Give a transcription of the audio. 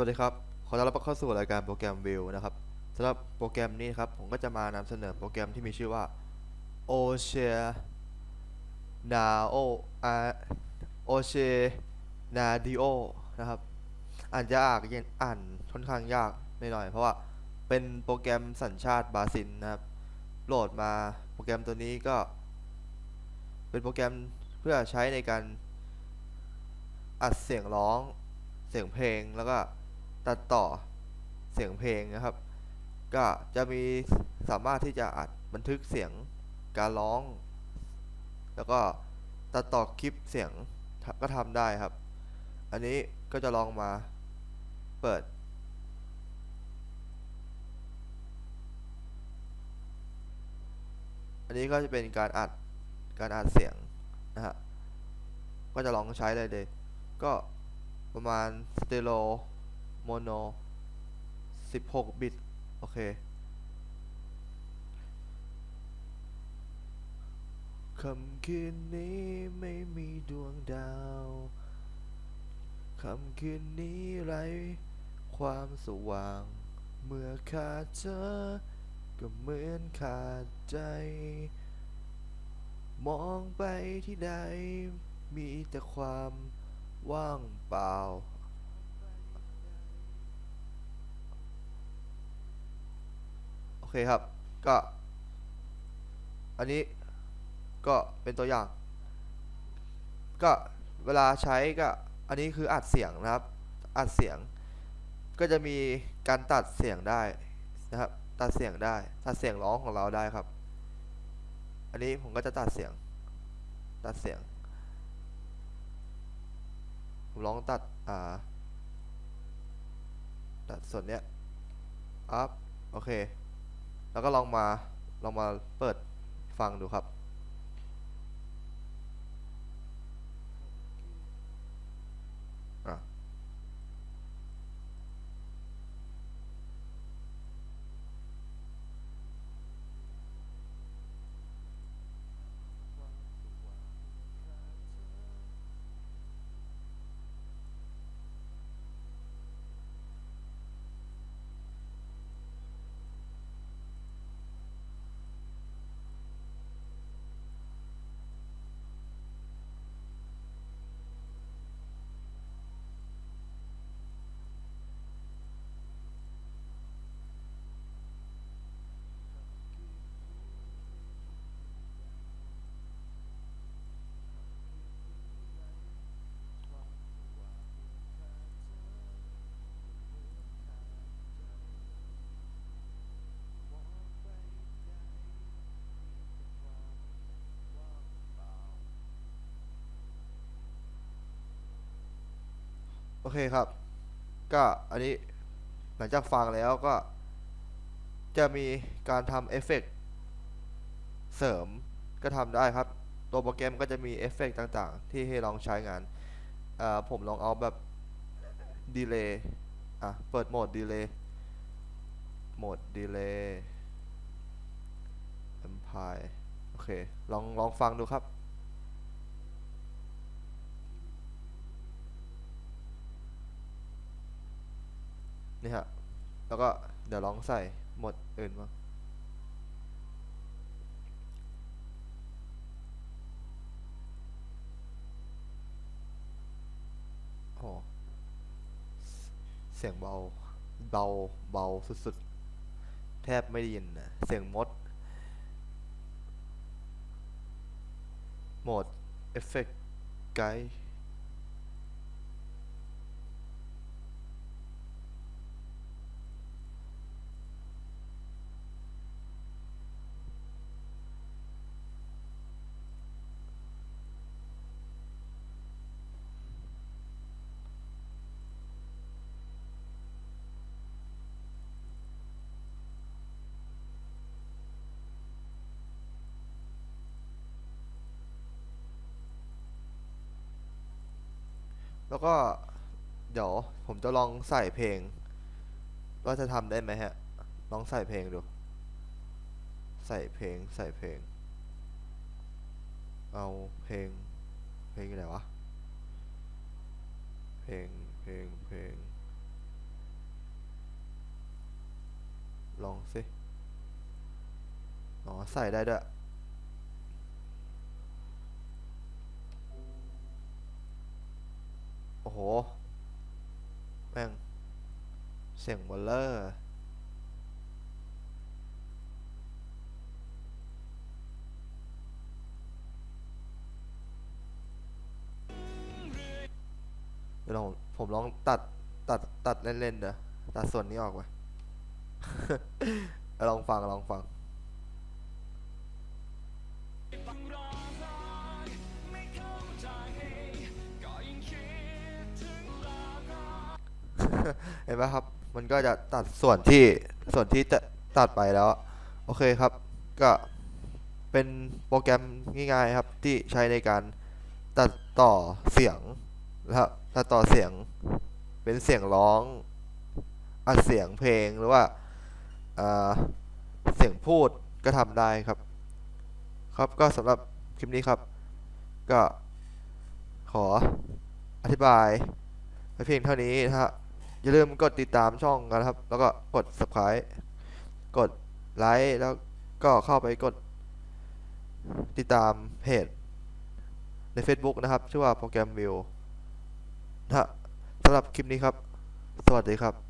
วัสดีครับ ขอต้อนรับเข้าสู่รายการโปรแกรมวิวนะครับสำหรับโปรแกรมนี้ครับผมก็จะมานำเสนอโปรแกรมที่มีชื่อว่า o c e n a o o c e n a d i o นะครับอ่านยากเย็นอ่านค่อนข้างยากนหน่อยเพราะว่าเป็นโปรแกรมสัญชาติบราซิลนะครับ โหลดมาโปรแกรมตัวนี้ก็ เป็นโปรแกรมเพื่อใช้ในการอัดเสียงร้องเสียงเพลงแล้วก็ ตัดต่อเสียงเพลงนะครับ ก็จะมีสามารถที่จะอัดบันทึกเสียงการร้อง แล้วก็ตัดต่อคลิปเสียงก็ทำได้ครับ อันนี้ก็จะลองมาเปิด อันนี้ก็จะเป็นการอัดการอัดเสียงนะฮะก็จะลองใช้เลยเลยก็ประมาณสเตโล โมโน16บิต โอเค คำคืนนี้ไม่มีดวงดาว คำคืนนี้ไร้ความสว่าง เมื่อขาดเธอ ก็เหมือนขาดใจ มองไปที่ใด มีแต่ความว่างเปล่า โอ เคครับ ก็ อันนี้ก็เป็นตัวอย่าง ก็เวลาใช้ก็อันนี้คืออัดเสียงนะครับ อัดเสียง ก็จะมีการตัดเสียงได้นะครับ ตัดเสียงได้ ตัดเสียงร้องของเราได้ครับ อันนี้ผมก็จะตัดเสียง ตัดเสียง ผมลองตัด อ่า ตัดส่วนเนี้ยอัพโอเค แล้วก็ลองมาลองมาเปิดฟังดูครับ อเคครับ ก็อันนี้หลังจากฟังแล้วก็ จะมีการทำเอฟเฟกต์เสริมก็ทำได้ครับ ตัวโปรแกรมก็จะมีเอฟเฟกต์ต่างๆ ที่ให้ลองใช้งาน ผมลองเอาแบบดีเลย์อะ เปิดโหมดดีเลย์โหมดดีเลย์แอมพายโอเค ลองลองฟังดูครับ นี่ฮะ แล้วก็เดี๋ยวลองใส่หมดอื่นมาโอ้เสียงเบา เบา เบาสุดๆ แทบไม่ได้ยินนะเสียงมด โหมดเอฟเฟกต์ไกด์ แล้วก็เดี๋ยวผมจะลองใส่เพลง ว่าจะทำได้ไหมฮะ ลองใส่เพลงดู ใส่เพลงใส่เพลง เอาเพลง เพลงอะไรวะ เพลงเพลงเพลง ลองสิ อ๋อ ใส่ได้ด้วย แม่ง เสียงเบลเลอร์เดี๋ยวลองผมลองตัดตัดตัดเล่นๆเด้อตัดส่วนนี้ออกไปลองฟังลองฟัง เห็นไหมครับ มันก็จะตัดส่วนที่ส่วนที่จะตัดไปแล้ว โอเคครับ ก็เป็นโปรแกรมง่ายๆครับที่ใช้ในการตัดต่อเสียงนะครับตัดต่อเสียงเป็นเสียงร้องอัดเสียงเพลงหรือว่าอ่าเสียงพูดก็ทำได้ครับ ครับก็สำหรับคลิปนี้ครับ ก็ขออธิบายไปเพียงเท่านี้นะฮะ อย่าลืมกดติดตามช่องกันนะครับ แล้วก็กด subscribe กดไลค์แล้วก็เข้าไปกด ติดตามเพจใน Facebook นะครับ ชื่อว่าโปรแกรมวิวนะฮะสำหรับคลิปนี้ครับ สวัสดีครับ